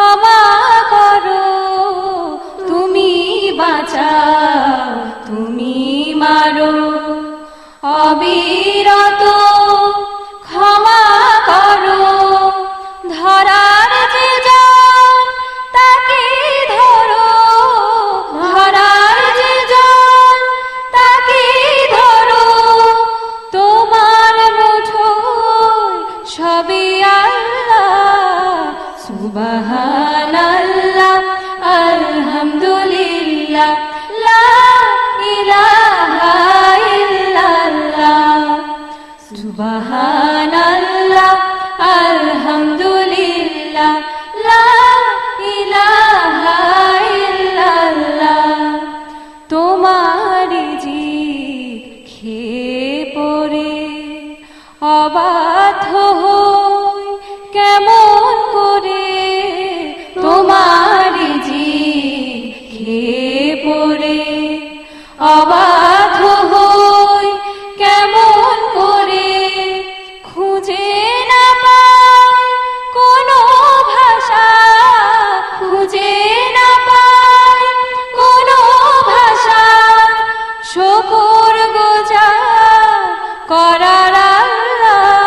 ক্ষমা করো। তুমি বাঁচাও তুমি মারো। অবিরত সুবহানাল্লাহ আলহামদুলিল্লাহ লা ইলাহা ইল্লাল্লাহ। সুবহানাল্লাহ লা ইলাহা ইল্লাল্লাহ। তোমারি জি খেয়ে পড়ে খুঁজে না পাই কোনো ভাষা খুঁজে না পাই কোনো ভাষা শকুর গোজা করার আল্লাহ